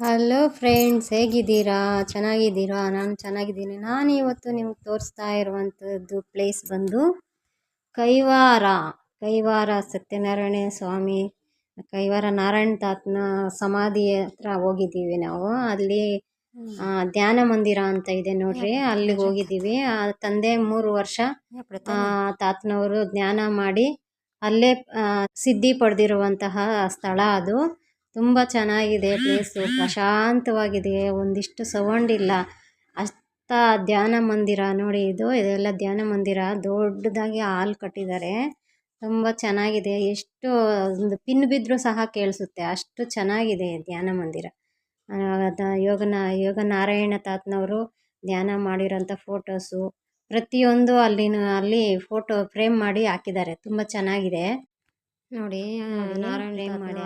Hello friends ಹೇಗಿದ್ದೀರಾ? ಚೆನ್ನಾಗಿದ್ದೀರಾ? ನಾನು ಚೆನ್ನಾಗಿದ್ದೀನಿ. ನಾನು ಇವತ್ತು ನಿಮ್ಗೆ ತೋರಿಸ್ತಾ ಇರುವಂಥದ್ದು ಪ್ಲೇಸ್ ಬಂದು ಕೈವಾರ ಕೈವಾರ ಸತ್ಯನಾರಾಯಣ ಸ್ವಾಮಿ ಕೈವಾರ ನಾರಾಯಣ ತಾತ್ನ ಸಮಾಧಿ ಹತ್ರ ಹೋಗಿದ್ದೀವಿ ನಾವು. ಅಲ್ಲಿ ಧ್ಯಾನ ಮಂದಿರ ಅಂತ ಇದೆ ನೋಡ್ರಿ. ಅಲ್ಲಿಗೆ ಹೋಗಿದ್ದೀವಿ. ಆ ತಂದೆ ಮೂರು ವರ್ಷ ತಾತ್ನವರು ಧ್ಯಾನ ಮಾಡಿ ಅಲ್ಲೇ ಸಿದ್ಧಿ ಪಡೆದಿರುವಂತಹ ಸ್ಥಳ ಅದು. ತುಂಬ ಚೆನ್ನಾಗಿದೆ ಪ್ಲೇಸು ಪ್ರಶಾಂತವಾಗಿದೆ. ಒಂದಿಷ್ಟು ಸೌಂಡ್ ಇಲ್ಲ. ಅಷ್ಟ ಧ್ಯಾನ ಮಂದಿರ ನೋಡಿ, ಇದು ಇದೆಲ್ಲ ಧ್ಯಾನ ಮಂದಿರ. ದೊಡ್ಡದಾಗಿ ಹಾಲ್ ಕಟ್ಟಿದ್ದಾರೆ. ತುಂಬ ಚೆನ್ನಾಗಿದೆ. ಎಷ್ಟು ಒಂದು ಪಿನ್ ಬಿದ್ದರೂ ಸಹ ಕೇಳಿಸುತ್ತೆ. ಅಷ್ಟು ಚೆನ್ನಾಗಿದೆ ಧ್ಯಾನ ಮಂದಿರ. ಯೋಗನ ಯೋಗ ನಾರಾಯಣ ತಾತನವರು ಧ್ಯಾನ ಮಾಡಿರೋಂಥ ಫೋಟೋಸು ಪ್ರತಿಯೊಂದು ಅಲ್ಲಿನ, ಅಲ್ಲಿ ಫೋಟೋ ಫ್ರೇಮ್ ಮಾಡಿ ಹಾಕಿದ್ದಾರೆ. ತುಂಬ ಚೆನ್ನಾಗಿದೆ. ನೋಡಿ ನಾರಾಯಣ ಮಾಡಿ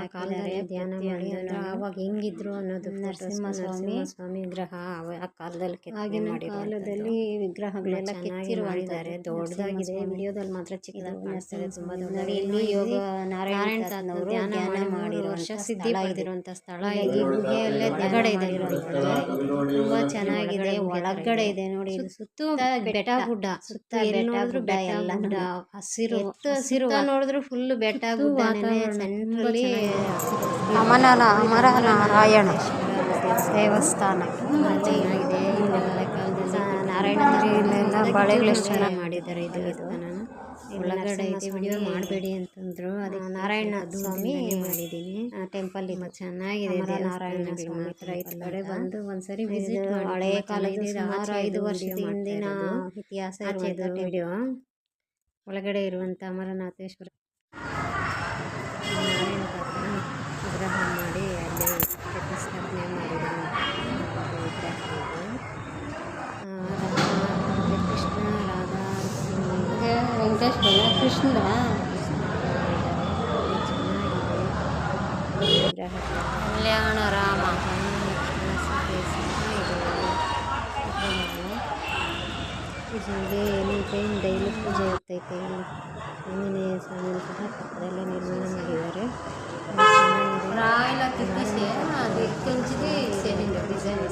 ಧ್ಯಾನ ಮಾಡಿ ಅವಾಗ ಹೆಂಗಿದ್ರು ಅನ್ನೋದು ನರಸಿಂಹಸ್ವಾಮಿ ಸ್ವಾಮಿ. ವಿಗ್ರಹ ಆ ಕಾಲದಲ್ಲಿ ಆಗಿನ ಕಾಲದಲ್ಲಿ ವಿಗ್ರಹಗಳೆಲ್ಲ ಕೆತ್ತಿರುವಂತಾರೆ ದೊಡ್ಡದಾಗಿದೆ. ವಿಡಿಯೋದಲ್ಲಿ ಮಾತ್ರ ಚಿಕ್ಕದಾಗಿ ಕಾಣಿಸ್ತಾರೆ ತುಂಬಾ ದೊಡ್ಡದಾಗಿ ಇಲ್ಲಿ ಯೋಗ ನಾರಾಯಣ ತಾತನವರು ಧ್ಯಾನ ಮಾಡಿ ವರ್ಷ ಸಿದ್ಧಿ ಆಗಿರುವಂತ ಸ್ಥಳ ಈ ಗುಹೆಯಲ್ಲೇ ಹೊರಗಡೆ ಇದೆ. ತುಂಬಾ ಚೆನ್ನಾಗಿದೆ. ಒಳಗಡೆ ಇದೆ. ನೋಡಿ ಸುತ್ತ ಬೆಟ್ಟ. ಗುಡ್ಡ. ಸುತ್ತ ಬೆಟ್ಟ ಎಲ್ಲ ಹಸಿರು ಹಸಿರು ನೋಡಿದ್ರು ಫುಲ್ ಬೆಟ್ಟ ಸೆಂಟ್ರಲ್ಲಿ ಅಮರ ಅಮರ ನಾರಾಯಣ ದೇವಸ್ಥಾನ. ಚೆನ್ನಾಗಿದೆ. ಕಾಲದಲ್ಲಿ ನಾರಾಯಣ ಬಳೆಗಳು ಎಷ್ಟು ಚೆನ್ನಾಗಿ ಮಾಡಿದ್ದಾರೆ ಇದು. ದೇವಸ್ಥಾನ ಒಳಗಡೆ ಇದೆ ವಿಡಿಯೋ ಮಾಡಬೇಡಿ ಅಂತಂದ್ರು. ಅದಕ್ಕೆ ನಾರಾಯಣ ಸ್ವಾಮಿ ಮಾಡಿದ್ದೀನಿ. ಟೆಂಪಲ್ ಇದು. ಚೆನ್ನಾಗಿದೆ ನಾರಾಯಣ ಮಾತ್ರ ಕಡೆ ಬಂದು ಒಂದ್ಸರಿ ವಿಸಿಟ್ ಮಾಡಿ. ಹಳೆ ಕಾಲದ ಸುಮಾರು ಐದು ವರ್ಷದ ಹಿಂದಿನ ಇತಿಹಾಸ ವಿಡಿಯೋ. ಒಳಗಡೆ ಇರುವಂಥ ಅಮರನಾಥೇಶ್ವರ ವೆಂಕಟೇಶ್ವರ ಕೃಷ್ಣ ವಿಗ್ರಹ ಕಲ್ಯಾಣ ರಾಮ. ಪೂಜೆಗೆ ಏನಂತೆ? ಡೈಲಿ ಪೂಜೆ ಇರ್ತೈತೆ. ಆಂಜನೇಯ ಸ್ವಾಮಿ ಸಹ ಪಕ್ಕದಲ್ಲೇ ನಿರ್ಮಾಣ ಮಾಡಿದ್ದಾರೆ. ಡಿಸೈನ್ ಸಮಾಧಿ ಜಾಗ ಇದೆ ರಾತ್ರಿಯವರು